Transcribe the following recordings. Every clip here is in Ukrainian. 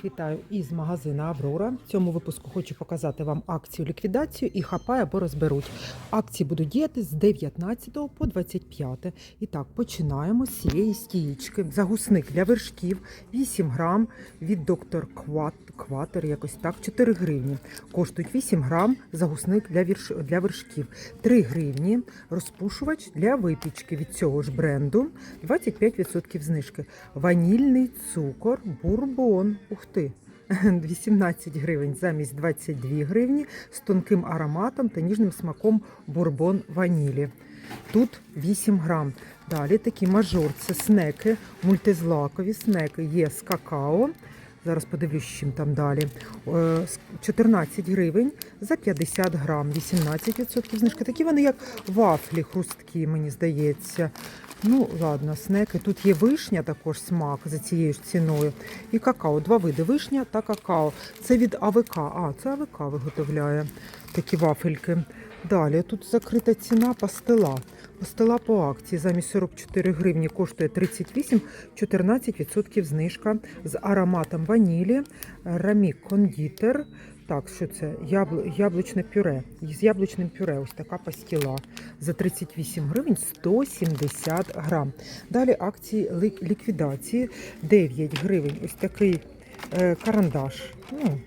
Всіх вітаю із магазину Аврора. В цьому випуску хочу показати вам акцію ліквідацію і хапай або розберуть. Акції будуть діяти з 19 по 25. І так, починаємо з цієї стієчки. Загусник для вершків 8 грам від доктор Кват, Кватер, якось так, 4 гривні. Коштують 8 грам загусник для, вірш, для вершків. 3 гривні розпушувач для випічки від цього ж бренду. 25% знижки. Ванільний цукор, бурбон. Ух ти! 18 гривень замість 22 гривні з тонким ароматом та ніжним смаком бурбон ванілі. Тут 8 грам. Далі такі мажор, це снеки, мультизлакові снеки є з какао. Зараз подивлюсь, чим там далі. Е, 14 гривень за 50 грам, 18% знижки. Такі вони як вафлі хрусткі, мені здається. Ну, ладно, снеки. Тут є вишня, також смак за цією ж ціною. І какао. Два види вишня та какао. Це від АВК. А, це АВК виготовляє такі вафельки. Далі тут закрита ціна пастила. Пастила по акції замість 44 гривні коштує 38, 14% знижка з ароматом ванілі, рамік кондитер. Так, що це? Ябл... Яблучне пюре. З яблучним пюре ось така пастіла. За 38 гривень 170 грам. Далі акції ліквідації 9 гривень. Ось такий е, карандаш. Ну,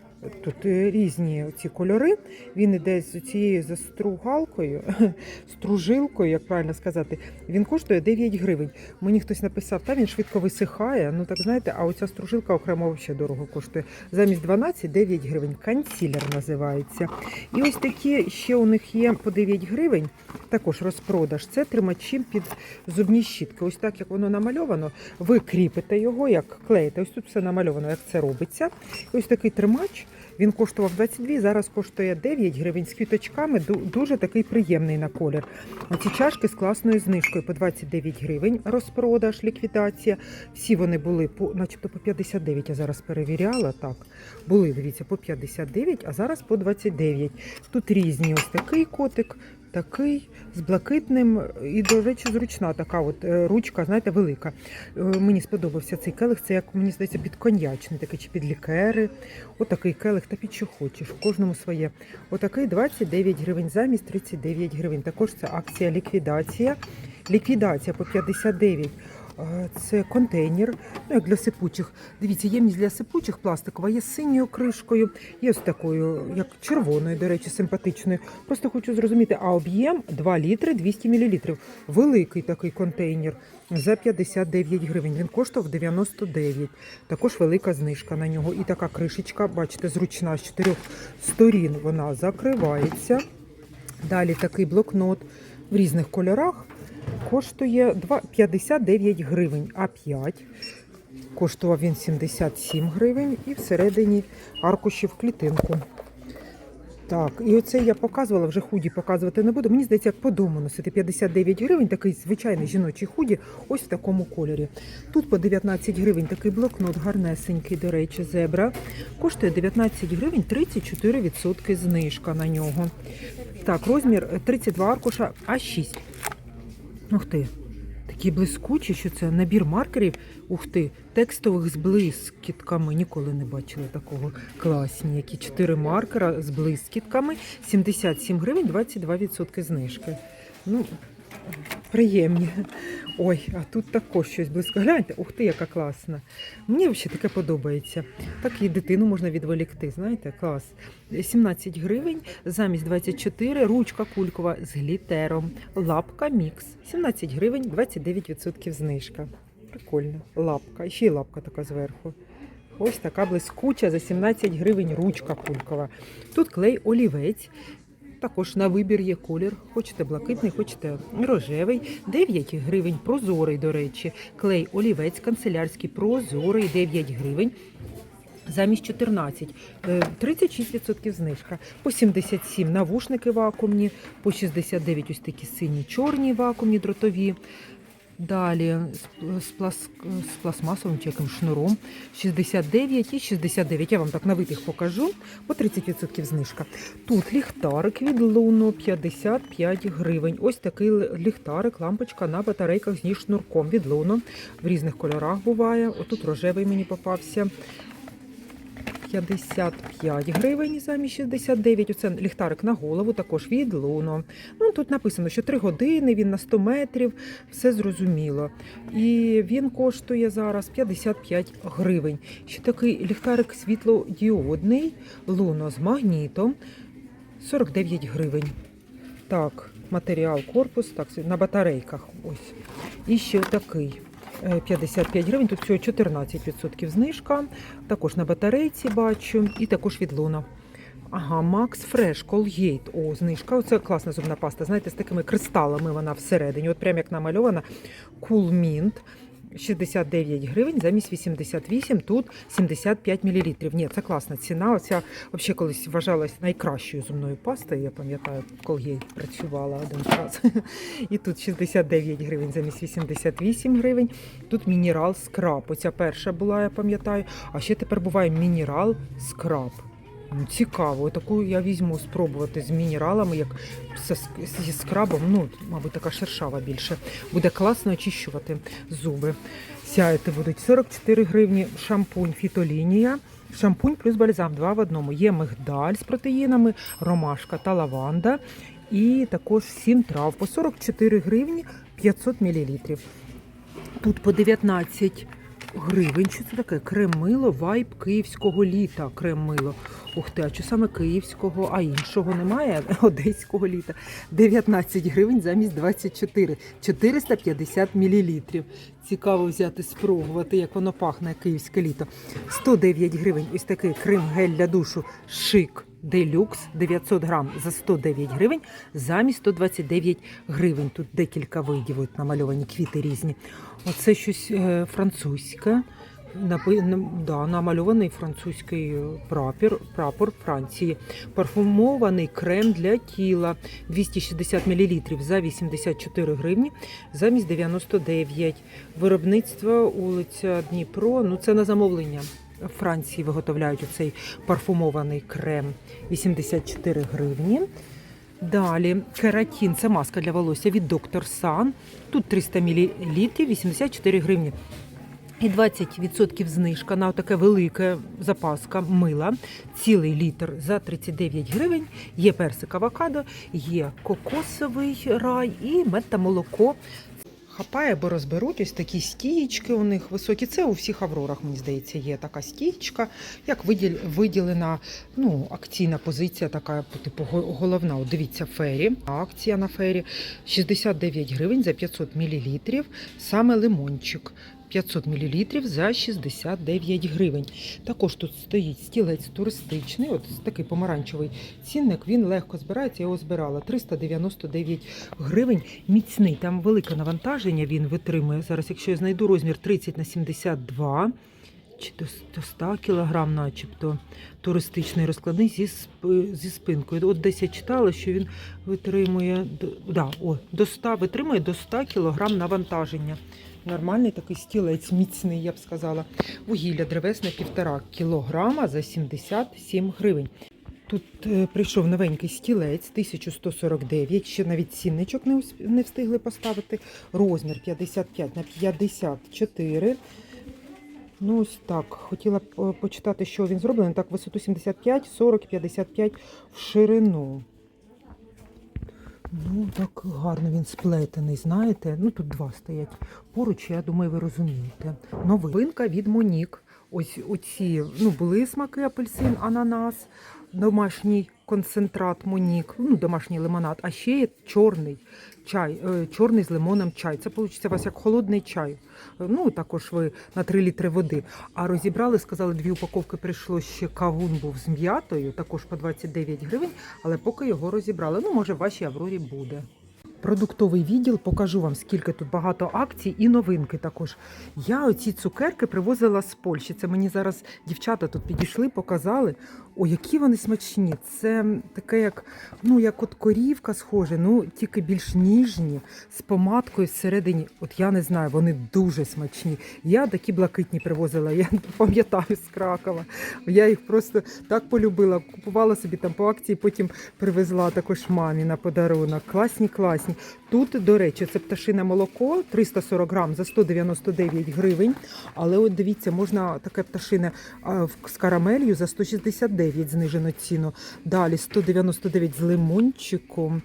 Тут е, різні ці кольори. Він іде з цією застругалкою, стружилкою, як правильно сказати. Він коштує 9 гривень. Мені хтось написав, та він швидко висихає. Ну так знаєте, а оця стружилка окремо взагалі дорого коштує. Замість 12 9 гривень. Консілер називається. І ось такі ще у них є по 9 гривень. Також розпродаж. Це тримачі під зубні щітки. Ось так як воно намальовано. Ви кріпите його, як клеїте. Ось тут все намальовано, як це робиться. І ось такий тримач. Він коштував 22, зараз коштує 9 гривень з квіточками. Ду- Дуже такий приємний на колір. Оці чашки з класною знижкою по 29 гривень. Розпродаж, ліквідація. Всі вони були по, начебто по 59, я зараз перевіряла. Так, були, дивіться, по 59, а зараз по 29. Тут різні ось такий котик. Такий з блакитним і, до речі, зручна така от е, ручка, знаєте, велика. Е, Мені сподобався цей келих. Це як мені здається, під коньячний, такий чи під лікери. Отакий келих, та під що хочеш, в кожному своє. Отакий 29 гривень замість 39 гривень. Також це акція ліквідація. Ліквідація по 59. Е, Це контейнер ну, як для сипучих. Дивіться, ємність для сипучих пластикова є з синьою кришкою, є з такою, як червоною, до речі, симпатичною. Просто хочу зрозуміти, а об'єм 2 літри 200 мл. Великий такий контейнер за 59 гривень. Він коштував 99. Також велика знижка на нього. І така кришечка, бачите, зручна з чотирьох сторін вона закривається. Далі такий блокнот в різних кольорах коштує 59 гривень, а 5 коштував він 77 гривень і всередині аркуші в клітинку. Так, і оце я показувала, вже худі показувати не буду. Мені здається, як по дому носити 59 гривень, такий звичайний жіночий худі, ось в такому кольорі. Тут по 19 гривень такий блокнот гарнесенький, до речі, зебра. Коштує 19 гривень, 34% знижка на нього. Так, розмір е, 32 аркуша А6. Ух ти. Такі блискучі, що це набір маркерів. Ух ти, текстових з блискітками. Ніколи не бачила такого. Класні. Які чотири маркера з блискітками. 77 гривень, 22% знижки. Ну, приємні. Ой, а тут також щось близько. Гляньте, ух ти, яка класна. Мені взагалі таке подобається. Так і дитину можна відволікти, знаєте, клас. 17 гривень, замість 24, ручка кулькова з глітером, лапка мікс. 17 гривень, 29% знижка. Прикольно. Лапка. Ще й лапка така зверху. Ось така блискуча за 17 гривень ручка кулькова. Тут клей олівець. Також на вибір є колір. Хочете блакитний, хочете рожевий. 9 гривень, прозорий, до речі. Клей олівець канцелярський, прозорий, 9 гривень. Замість 14, Е, 36% знижка. По 77 навушники вакуумні, по 69 ось такі сині, чорні вакуумні дротові. Далі з, плас, з пластмасовим чи яким шнуром 69 і 69. Я вам так на витяг покажу. По 30% знижка. Тут ліхтарик від Луно 55 гривень. Ось такий ліхтарик, лампочка на батарейках зі шнурком від Луно. В різних кольорах буває. Отут рожевий мені попався. 55 гривень замість 69. Оце ліхтарик на голову, також від Луно. Ну, тут написано, що 3 години, він на 100 метрів, все зрозуміло. І він коштує зараз 55 гривень. Ще такий ліхтарик світлодіодний, Луно з магнітом 49 гривень. Так, матеріал корпус, так, на батарейках. Ось. І ще такий. Е, 55 гривень, тут всього 14% знижка. Також на батарейці бачу, і також від Луна. Ага, Max Fresh Colgate. О, знижка. Оце класна зубна паста. Знаєте, з такими кристалами вона всередині. От прям як намальована. Cool. 69 гривень замість 88, тут 75 мл. Ні, це класна ціна. Оця взагалі колись вважалась найкращою зубною пастою. Я пам'ятаю, Colgate працювала один раз. І тут 69 гривень замість 88 гривень. Тут мінерал скраб. Оця перша була, я пам'ятаю. А ще тепер буває мінерал скраб. Ну, цікаво, таку я візьму спробувати з мінералами, як зі скрабом. Ну, мабуть, така шершава більше. Буде класно очищувати зуби. Сяяти будуть 44 гривні. Шампунь фітолінія. Шампунь плюс бальзам два в одному. Є мигдаль з протеїнами, ромашка та лаванда. І також 7 трав по 44 гривні 500 мл. Тут по 19 гривень. Що це таке? Крем-мило, вайб київського літа. Крем-мило. Ух ти, а чи саме київського, а іншого немає? Одеського літа. 19 гривень замість 24. 450 мл. Цікаво взяти, спробувати, як воно пахне київське літо. 109 гривень. Ось такий крем-гель для душу шик. Делюкс 900 грам за 109 гривень замість 129 гривень. Тут декілька видів от намальовані квіти різні. Оце щось е, французьке. Да, намальований французький е, прапор, прапор Франції. Парфумований крем для тіла 260 мл за 84 гривні замість 99. Виробництво вулиця Дніпро. Ну це на замовлення. Франції виготовляють оцей парфумований крем 84 гривні. Далі кератін це маска для волосся від Доктор Сан. Тут 300 мл 84 гривні. І 20% знижка на таке велике запаска мила, цілий літр за 39 гривень. Є персик авокадо, є кокосовий рай і мед та молоко. Хапає, бо розберуть ось такі стієчки у них високі. Це у всіх аврорах, мені здається, є така стієчка, як виділ, виділена ну, акційна позиція, така типу го- головна. От дивіться, фері. Акція на фері 69 гривень за 500 мл. Саме лимончик. 500 мл за 69 гривень. Також тут стоїть стілець туристичний, от такий помаранчевий цінник. Він легко збирається. Я його збирала 399 гривень. Міцний, там велике навантаження він витримує. Зараз, якщо я знайду розмір 30 на 72 чи до, до 100 кілограм, начебто туристичний розкладний зі, зі спинкою. От десь я читала, що він витримує да, о, до 100, витримує до 100 кілограм навантаження. Нормальний такий стілець, міцний, я б сказала. Вугілля древесне 1,5 кілограма за 77 гривень. Тут е, прийшов новенький стілець 1149, ще навіть цінничок не, встигли поставити. Розмір 55 на 54. Ну, ось так. Хотіла е, почитати, що він зроблений. Так, висоту 75, 40, 55 в ширину. Ну, так гарно він сплетений, знаєте. Ну, тут два стоять поруч, я думаю, ви розумієте. Новинка від Монік. Ось оці ну, були смаки апельсин, ананас, домашній концентрат Монік, ну, домашній лимонад, а ще є чорний чай, е, чорний з лимоном чай. Це вийде у вас як холодний чай. Е, Ну, також ви на 3 літри води. А розібрали, сказали, дві упаковки прийшло ще кавун був з м'ятою, також по 29 гривень, але поки його розібрали. Ну, може, в вашій Аврорі буде. Продуктовий відділ, покажу вам, скільки тут багато акцій і новинки також. Я оці цукерки привозила з Польщі. Це мені зараз дівчата тут підійшли, показали. О, які вони смачні. Це таке, як, ну, як от корівка схоже, ну тільки більш ніжні, з помадкою всередині. От я не знаю, вони дуже смачні. Я такі блакитні привозила, я пам'ятаю з Кракова. Я їх просто так полюбила. Купувала собі там по акції, потім привезла також мамі на подарунок. Класні, класні. Тут, до речі, це пташине молоко 340 грам за 199 гривень. Але от дивіться, можна таке пташине з карамелью за 169 знижено ціну. Далі 199 з лимончиком.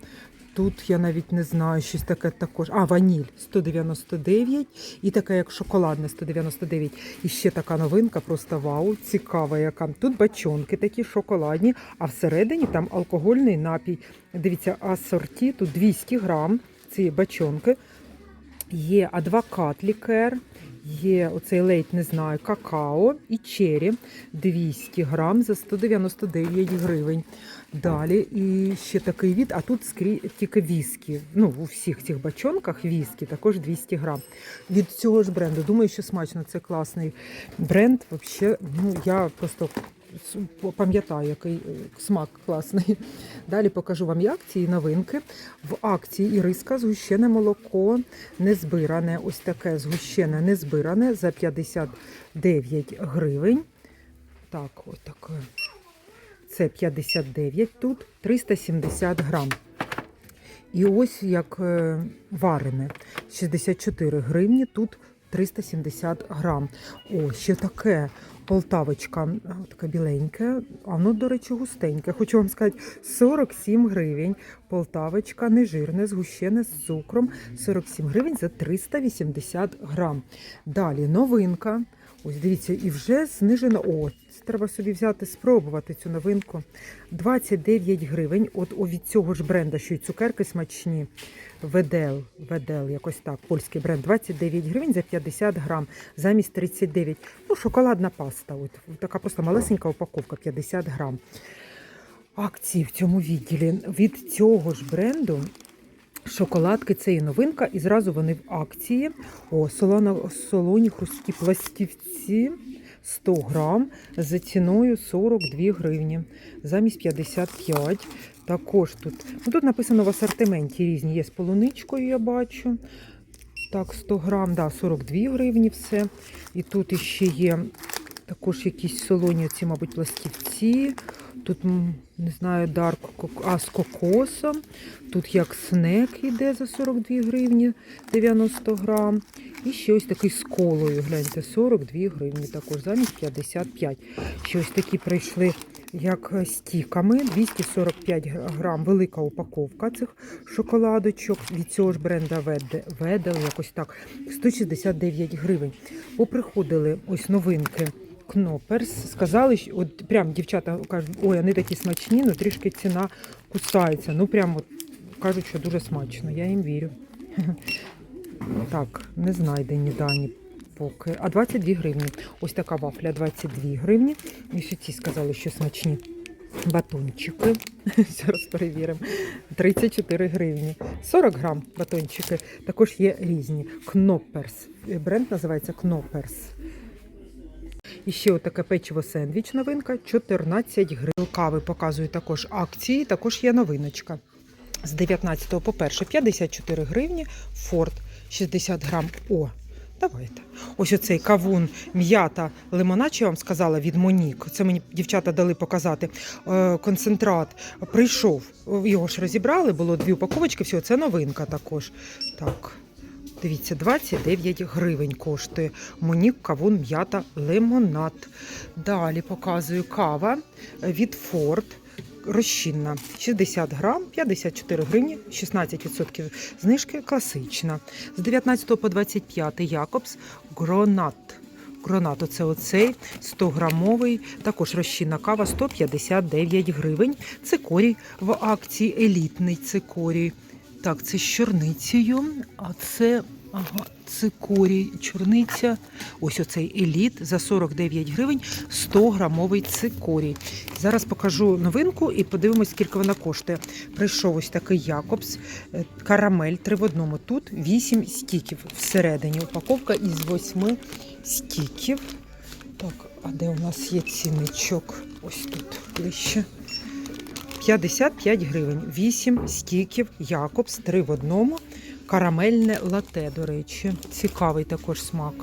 Тут я навіть не знаю, щось таке також. А, ваніль 199 і така, як шоколадне 199. І ще така новинка, просто вау, цікава яка. Тут бачонки такі шоколадні, а всередині там алкогольний напій. Дивіться, асорті, тут 200 грам ці бачонки. Є адвокат лікер, є оцей лейт, не знаю, какао і чері 200 грам за 199 гривень. Далі і ще такий від, а тут скрі... тільки віскі. Ну, у всіх цих бачонках віскі, також 200 грам. Від цього ж бренду. Думаю, що смачно, це класний бренд. Вообще, ну, я просто пам'ятаю, який е, смак класний. Далі покажу вам і акції, і новинки. В акції іриска згущене молоко незбиране. Ось таке згущене незбиране за 59 гривень. Так, ось таке. Це 59 тут, 370 грам. І ось як е, варене 64 гривні, тут 370 грам. О, ще таке полтавочка, а, таке біленьке, а воно, до речі, густеньке. Хочу вам сказати, 47 гривень. Полтавочка нежирне, згущене з цукром, 47 гривень за 380 грам. Далі новинка. Ось дивіться, і вже знижено. О, треба собі взяти, спробувати цю новинку. 29 гривень. От від цього ж бренда, що й цукерки смачні. Ведел, Ведел, якось так, польський бренд. 29 гривень за 50 грам, замість 39. Ну, шоколадна паста. От така просто малесенька упаковка, 50 грам. Акції в цьому відділі від цього ж бренду. Шоколадки це і новинка, і зразу вони в акції. О, солоно, солоні хрусткі пластівці 100 грам за ціною 42 гривні, замість 55. Також тут. Ну, тут написано в асортименті різні. Є з полуничкою, я бачу. Так, 100 грам, да, 42 гривні все. І тут іще є також якісь солоні, ці, мабуть, пластівці. Тут, не знаю, дарк, а з кокосом. Тут як снек йде за 42 гривні 90 грам. І ще ось такий з колою, гляньте, 42 гривні також, замість 55. Ще ось такі прийшли як стіками, 245 грам, велика упаковка цих шоколадочок. Від цього ж бренда Ведел, якось так, 169 гривень. Поприходили ось новинки. Кноперс сказали, що от прям дівчата кажуть, ой, вони такі смачні, ну трішки ціна кусається. Ну прям от кажуть, що дуже смачно. Я їм вірю. Так, не знайдені дані поки. А 22 гривні. Ось така вафля 22 гривні. І ще ці сказали, що смачні. Батончики. Зараз перевіримо. 34 гривні. 40 грам батончики. Також є різні. Кноперс. Бренд називається Кноперс. І ще отаке печиво сендвіч новинка 14 гривень. Кави показую також акції, також є новиночка. З 19 по 1 54 гривні, Форд 60 грам. О, давайте. Ось оцей кавун, м'ята, лимонад, я вам сказала від Монік. Це мені дівчата дали показати. Е, Концентрат прийшов. Його ж розібрали, було дві упаковочки. Всього це новинка також. Так. Дивіться, 29 гривень коштує. Монік, кавун, м'ята, лимонад. Далі показую кава від Форд. Розчинна 60 грам, 54 гривні, 16% знижки класична. З 19 по 25 Якобс Гронат. Гранат оце оцей 100 грамовий, також розчинна кава 159 гривень. Цикорій в акції елітний цикорій. Так, це з чорницею, а це ага, цикорій, чорниця. Ось оцей еліт за 49 гривень 100 грамовий цикорій. Зараз покажу новинку і подивимось, скільки вона коштує. Прийшов ось такий Якобс, е, карамель 3 в одному. Тут 8 стіків всередині. Упаковка із 8 стіків. Так, а де у нас є цінничок? Ось тут ближче. 55 гривень. 8 стіків Якобс, 3 в одному. Карамельне лате, до речі. Цікавий також смак.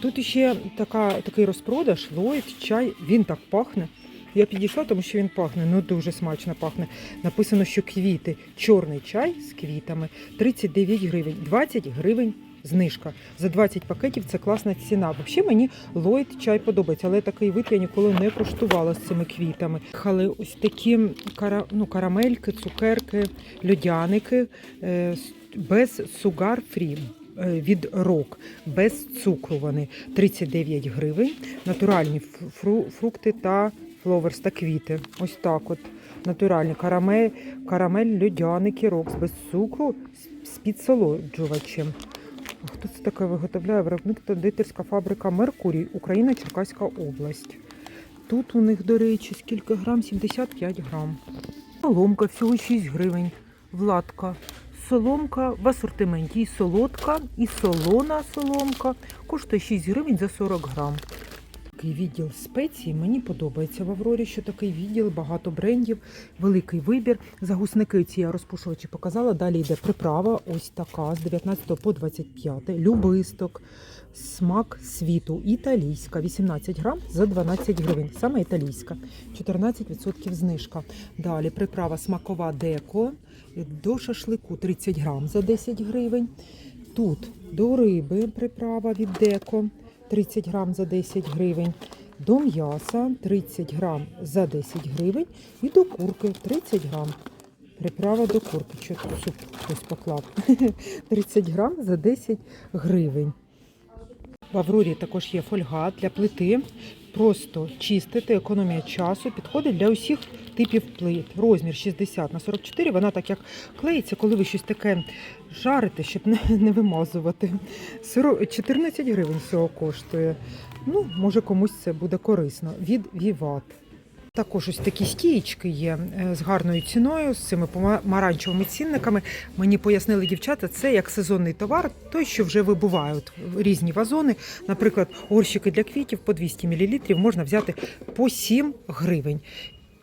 Тут ще така, такий розпродаж, лоїд, чай. Він так пахне. Я підійшла, тому що він пахне, ну дуже смачно пахне. Написано, що квіти, чорний чай з квітами 39 гривень, 20 гривень. Знижка за 20 пакетів це класна ціна. Взагалі мені Ллойд чай подобається, але такий вид я ніколи не куштувала з цими квітами. Але ось такі кара, ну, карамельки, цукерки, льодяники е, без сугар фрі. е, Від рок без цукру вони 39 гривень. Натуральні фру, фрукти та фловерс та квіти. Ось так от. Натуральні карамель, карамель льодяники рокс без цукру з підсолоджувачем. Хто це таке виготовляє? Виробник та дитерська фабрика Меркурій, Україна, Черкаська область. Тут у них, до речі, скільки грам? 75 грам. Соломка всього 6 гривень. Владка. Соломка в асортименті. І солодка, і солона соломка. Коштує 6 гривень за 40 грам. Такий відділ спецій мені подобається в Аврорі, що такий відділ, багато брендів, великий вибір. Загусники ці я розпушувачі показала. Далі йде приправа, ось така з 19 по 25. Любисток, смак світу, італійська, 18 грам за 12 гривень. Саме італійська, 14% знижка. Далі приправа смакова деко до шашлику 30 грам за 10 гривень. Тут до риби приправа від деко 30 грам за 10 гривень. До м'яса 30 грам за 10 гривень. І до курки 30 грам. Приправа до курки. Тут суп хтось поклав? 30 грам за 10 гривень. В Аврорі також є фольга для плити. Просто чистити, економія часу, підходить для усіх типів плит. Розмір 60 на 44. Вона так як клеїться, коли ви щось таке жарите, щоб не, не вимазувати. 14 гривень всього коштує. Ну, може комусь це буде корисно. Від Віват. Також ось такі стієчки є е, з гарною ціною, з цими помаранчевими цінниками. Мені пояснили дівчата, це як сезонний товар, той, що вже вибувають різні вазони. Наприклад, горщики для квітів по 200 мл можна взяти по 7 гривень.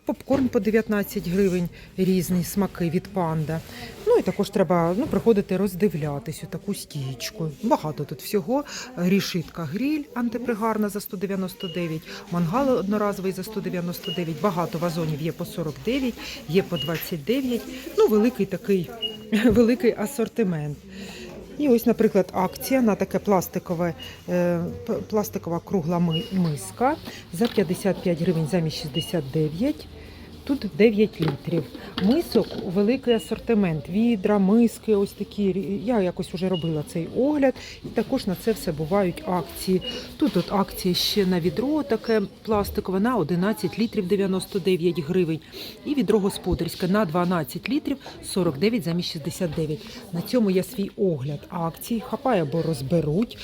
Попкорн по 19 гривень, різні смаки від панда. Ну і також треба ну, приходити роздивлятись таку стічку. Багато тут всього. Рішитка гріль антипригарна за 199, мангал одноразовий за 199, багато вазонів є по 49, є по 29. Ну, великий такий великий асортимент. І ось, наприклад, акція на таке пластикове, е, пластикова кругла миска за 55 гривень замість 69. Тут 9 літрів. Мисок великий асортимент. Відра, миски, ось такі. Я якось вже робила цей огляд. І також на це все бувають акції. Тут от акція ще на відро таке пластикове на 11 літрів 99 гривень. І відро господарське на 12 літрів 49 замість 69. На цьому я свій огляд акцій хапає або розберуть.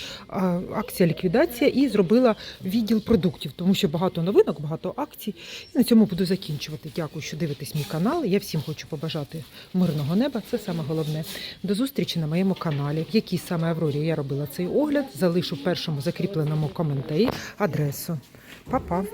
Акція ліквідація і зробила відділ продуктів, тому що багато новинок, багато акцій. І на цьому буду закінчувати. Дякую, що дивитесь мій канал. Я всім хочу побажати мирного неба. Це саме головне. До зустрічі на моєму каналі. В якій саме Аврорі я робила цей огляд, залишу в першому закріпленому коментарі адресу. Па-па!